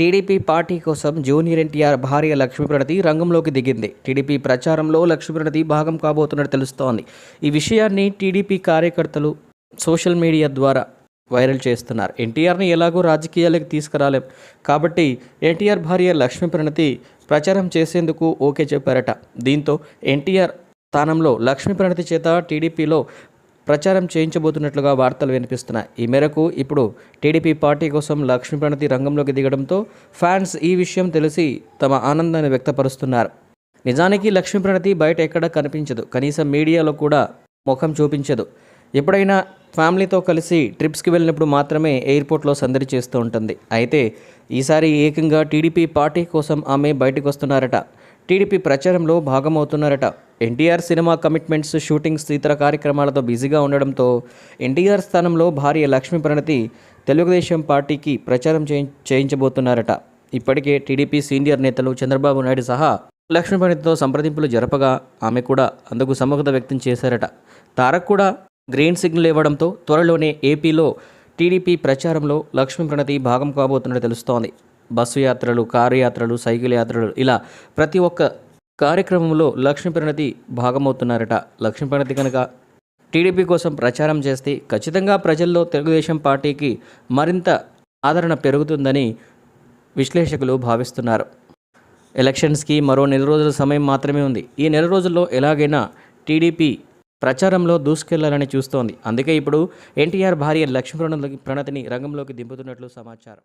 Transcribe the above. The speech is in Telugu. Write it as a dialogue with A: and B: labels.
A: టీడీపీ పార్టీ కోసం జూనియర్ ఎన్టీఆర్ భార్య లక్ష్మీప్రణతి రంగంలోకి దిగింది. టీడీపీ ప్రచారంలో లక్ష్మీప్రణతి భాగం కాబోతున్నట్టు తెలుస్తోంది. ఈ విషయాన్ని టీడీపీ కార్యకర్తలు సోషల్ మీడియా ద్వారా వైరల్ చేస్తున్నారు. ఎన్టీఆర్ని ఎలాగో రాజకీయాలకు తీసుకురాలేం. కాబట్టి ఎన్టీఆర్ భార్య లక్ష్మీప్రణతి ప్రచారం చేసేందుకు ఓకే చెప్పారట. దీంతో ఎన్టీఆర్ స్థానంలో లక్ష్మీప్రణతి చేత టీడీపీలో ప్రచారం చేయించబోతున్నట్లుగా వార్తలు వినిపిస్తున్నాయి. ఈ మేరకు ఇప్పుడు టీడీపీ పార్టీ కోసం లక్ష్మీప్రణతి రంగంలోకి దిగడంతో ఫ్యాన్స్ ఈ విషయం తెలిసి తమ ఆనందాన్ని వ్యక్తపరుస్తున్నారు. నిజానికి లక్ష్మీప్రణతి బయట ఎక్కడా కనిపించదు. కనీసం మీడియాలో కూడా ముఖం చూపించదు. ఎప్పుడైనా ఫ్యామిలీతో కలిసి ట్రిప్స్కి వెళ్ళినప్పుడు మాత్రమే ఎయిర్పోర్ట్లో సందడి చేస్తూ ఉంటుంది. అయితే ఈసారి ఏకంగా టీడీపీ పార్టీ కోసం ఆమె బయటకు వస్తున్నారట టీడీపీ ప్రచారంలో భాగమవుతున్నారట. ఎన్టీఆర్ సినిమా కమిట్మెంట్స్ షూటింగ్స్ ఇతర కార్యక్రమాలతో బిజీగా ఉండడంతో ఎన్టీఆర్ స్థానంలో భార్య లక్ష్మీ ప్రణతి తెలుగుదేశం పార్టీకి ప్రచారం చేయించబోతున్నారట. ఇప్పటికే టీడీపీ సీనియర్ నేతలు చంద్రబాబు నాయుడు సహా లక్ష్మీ ప్రణతితో సంప్రదింపులు జరపగా ఆమె కూడా అందుకు సమ్మగత వ్యక్తం చేశారట. తారక్ కూడా గ్రీన్ సిగ్నల్ ఇవ్వడంతో త్వరలోనే ఏపీలో టీడీపీ ప్రచారంలో లక్ష్మీ ప్రణతి భాగం కాబోతున్నట్టు తెలుస్తోంది. బస్సు యాత్రలు కారు యాత్రలు సైకిల్ యాత్రలు ఇలా ప్రతి ఒక్క కార్యక్రమంలో లక్ష్మీ ప్రణతి భాగమవుతున్నారట. లక్ష్మీ ప్రణతి కనుక టీడీపీ కోసం ప్రచారం చేస్తే ఖచ్చితంగా ప్రజల్లో తెలుగుదేశం పార్టీకి మరింత ఆదరణ పెరుగుతుందని విశ్లేషకులు భావిస్తున్నారు. ఎలక్షన్స్కి మరో నెల రోజుల సమయం మాత్రమే ఉంది. ఈ నెల రోజుల్లో ఎలాగైనా టీడీపీ ప్రచారంలో దూసుకెళ్ళాలని చూస్తోంది. అందుకే ఇప్పుడు ఎన్టీఆర్ భార్య లక్ష్మీ ప్రణతిని రంగంలోకి దింపుతున్నట్లు సమాచారం.